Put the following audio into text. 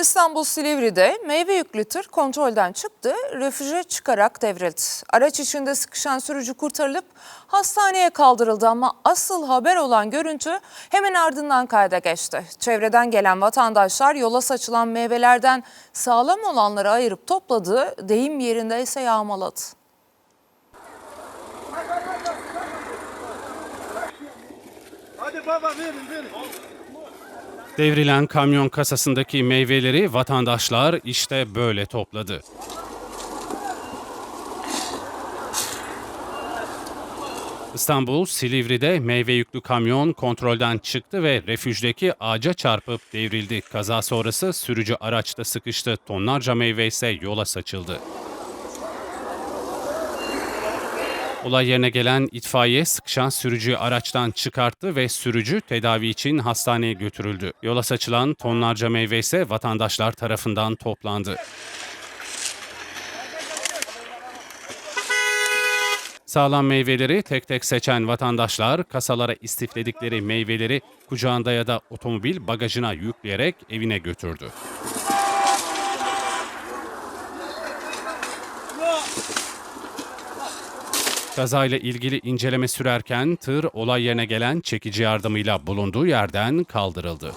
İstanbul Silivri'de meyve yüklü tır kontrolden çıktı, refüje çıkarak devrildi. Araç içinde sıkışan sürücü kurtarılıp hastaneye kaldırıldı ama asıl haber olan görüntü hemen ardından kayda geçti. Çevreden gelen vatandaşlar yola saçılan meyvelerden sağlam olanları ayırıp topladı, deyim yerinde ise yağmaladı. Hadi baba verin verin. Devrilen kamyon kasasındaki meyveleri vatandaşlar işte böyle topladı. İstanbul Silivri'de meyve yüklü kamyon kontrolden çıktı ve refüjdeki ağaca çarpıp devrildi. Kaza sonrası sürücü araçta sıkıştı. Tonlarca meyve ise yola saçıldı. Olay yerine gelen itfaiye sıkışan sürücüyü araçtan çıkarttı ve sürücü tedavi için hastaneye götürüldü. Yola saçılan tonlarca meyve ise vatandaşlar tarafından toplandı. Sağlam meyveleri tek tek seçen vatandaşlar kasalara istifledikleri meyveleri kucağında ya da otomobil bagajına yükleyerek evine götürdü. Kazayla ilgili inceleme sürerken tır olay yerine gelen çekici yardımıyla bulunduğu yerden kaldırıldı.